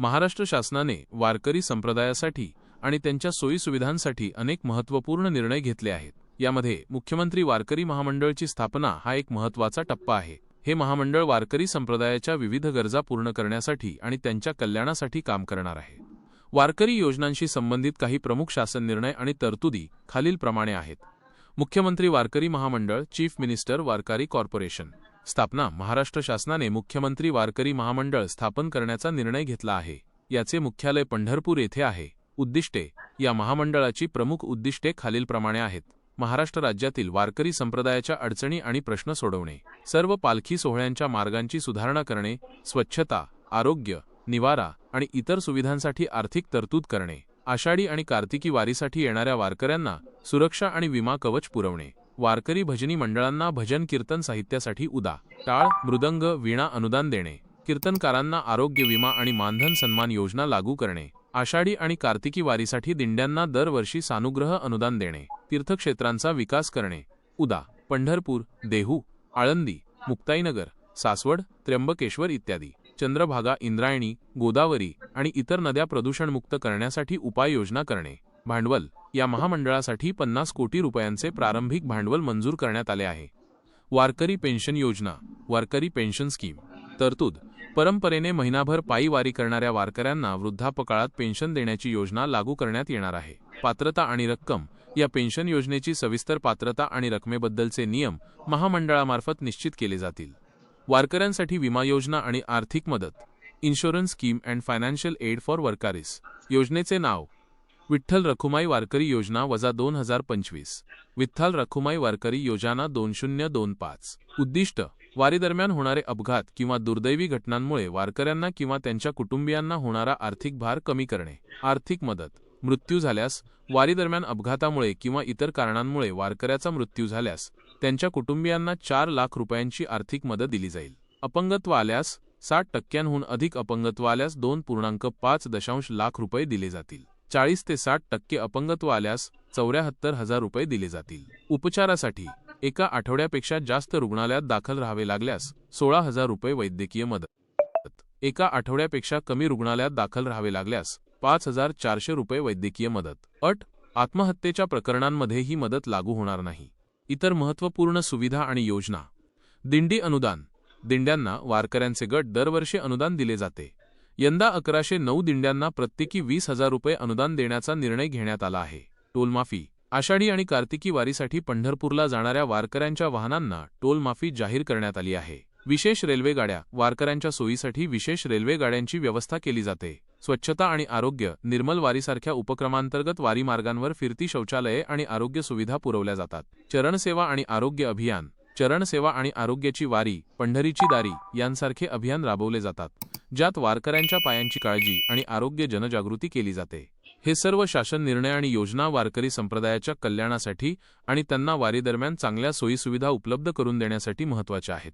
महाराष्ट्र शासनाने वारकरी संप्रदायासाठी आणि त्यांच्या सोयीसुविधांसाठी अनेक महत्त्वपूर्ण निर्णय घेतले आहेत. यामध्ये मुख्यमंत्री वारकरी महामंडळची स्थापना हा एक महत्त्वाचा टप्पा आहे. हे महामंडळ वारकरी संप्रदायाच्या विविध गरजा पूर्ण करण्यासाठी आणि त्यांच्या कल्याणासाठी काम करणार आहे. वारकरी योजनांशी संबंधित काही प्रमुख शासन निर्णय आणि तरतुदी खालीलप्रमाणे आहेत. मुख्यमंत्री वारकरी महामंडळ चीफ मिनिस्टर वारकरी कॉर्पोरेशन. स्थापना महाराष्ट्र शासनाने मुख्यमंत्री वारकरी महामंडळ स्थापन करण्याचा निर्णय घेतला आहे. याचे मुख्यालय पंढरपूर येथे आहे. उद्दिष्टे या महामंडळाची प्रमुख उद्दिष्टे खालीलप्रमाणे आहेत. महाराष्ट्र राज्यातील वारकरी संप्रदायाच्या अडचणी आणि प्रश्न सोडवणे. सर्व पालखी सोहळ्यांच्या मार्गांची सुधारणा करणे. स्वच्छता आरोग्य निवारा आणि इतर सुविधांसाठी आर्थिक तरतूद करणे. आषाढी आणि कार्तिकी वारीसाठी येणाऱ्या वारकऱ्यांना सुरक्षा आणि विमा कवच पुरवणे. वारकरी भजनी मंडळांना भजन कीर्तन साहित्यासाठी उदा. टाळ मृदंग वीणा अनुदान देणे. कीर्तनकारांना आरोग्य विमा आणि मानधन सन्मान योजना लागू करणे. आषाढी आणि कार्तिकी वारीसाठी दिंड्यांना दरवर्षी सानुग्रह अनुदान देणे. तीर्थक्षेत्रांचा विकास करणे. उदा. पंढरपूर देहू आळंदी मुक्ताईनगर सासवड त्र्यंबकेश्वर इत्यादी. चंद्रभागा इंद्रायणी गोदावरी आणि इतर नद्या प्रदूषणमुक्त करण्यासाठी उपाययोजना करणे. भांडवल या महामंडळासाठी पन्नास कोटी रुपयांचे प्रारंभिक भांडवल मंजूर करण्यात आले आहे. वारकरी पेन्शन योजना वारकरी पेन्शन स्कीम तरतूद परंपरेने महिनाभर पायी वारी करणाऱ्या वारकऱ्यांना वृद्धापकाळात पेन्शन देण्याची योजना लागू करण्यात येणार आहे. पात्रता आणि रक्कम या पेन्शन योजनेची सविस्तर पात्रता आणि रकमेबद्दलचे नियम महामंडळामार्फत निश्चित केले जातील. वारकऱ्यांसाठी विमा योजना आणि आर्थिक मदत insurance scheme and financial aid for Warkaris योजनेचे नाव विठ्ठल रखुमाई वारकरी योजना वजा दोन हजार पंचवीस. विठ्ठल रखुमाई वारकरी योजना दोन शून्य दोन पाच. उद्दिष्ट वारीदरम्यान होणारे अपघात किंवा दुर्दैवी घटनांमुळे वारकऱ्यांना किंवा त्यांच्या कुटुंबियांना होणारा आर्थिक भार कमी करणे. आर्थिक मदत मृत्यू झाल्यास वारीदरम्यान अपघातामुळे किंवा इतर कारणांमुळे वारकऱ्याचा मृत्यू झाल्यास त्यांच्या कुटुंबियांना चार लाख रुपयांची आर्थिक मदत दिली जाईल. अपंगत्व आल्यास साठ टक्क्यांहून अधिक अपंगत्व आल्यास दोन पूर्णांक पाच दशांश लाख रुपये दिले जातील. चाळीस ते साठ टक्के अपंगत्व आल्यास चौऱ्याहत्तर हजार रुपये दिले जातील. उपचारासाठी एका आठवड्यापेक्षा जास्त रुग्णालयात दाखल राहावे लागल्यास सोळा हजार रुपये वैद्यकीय मदत. एका आठवड्यापेक्षा कमी रुग्णालयात दाखल राहावे लागल्यास पाच हजार चारशे रुपये वैद्यकीय मदत. अट आत्महत्येच्या प्रकरणांमध्ये ही मदत लागू होणार नाही. इतर महत्त्वपूर्ण सुविधा आणि योजना. दिंडी अनुदान. दिंड्यांना वारकऱ्यांचे गट दरवर्षी अनुदान दिले जाते. यंदा अकराशे नऊ दिंड्यांना प्रत्येकी वीस हजार रुपये अनुदान देण्याचा निर्णय घेण्यात आला आहे. टोलमाफी आषाढी आणि कार्तिकी वारीसाठी पंढरपूरला जाणाऱ्या वारकऱ्यांच्या वाहनांना टोलमाफी जाहीर करण्यात आली आहे. विशेष रेल्वे गाड्या वारकऱ्यांच्या सोयीसाठी विशेष रेल्वे गाड्यांची व्यवस्था केली जाते. स्वच्छता आणि आरोग्य निर्मल वारीसारख्या उपक्रमांतर्गत वारी मार्गांवर फिरती शौचालये आणि आरोग्य सुविधा पुरवल्या जातात. चरणसेवा आणि आरोग्य अभियान चरणसेवा आणि आरोग्याची वारी पंढरीची दारी यांसारखे अभियान राबवले जातात. ज्यात वारकऱ्यांच्या पायांची काळजी आणि आरोग्य जनजागृती केली जाते. हे सर्व शासन निर्णय आणि योजना वारकरी संप्रदायाच्या कल्याणासाठी आणि त्यांना वारीदरम्यान चांगल्या सोयीसुविधा उपलब्ध करून देण्यासाठी महत्त्वाच्या आहेत.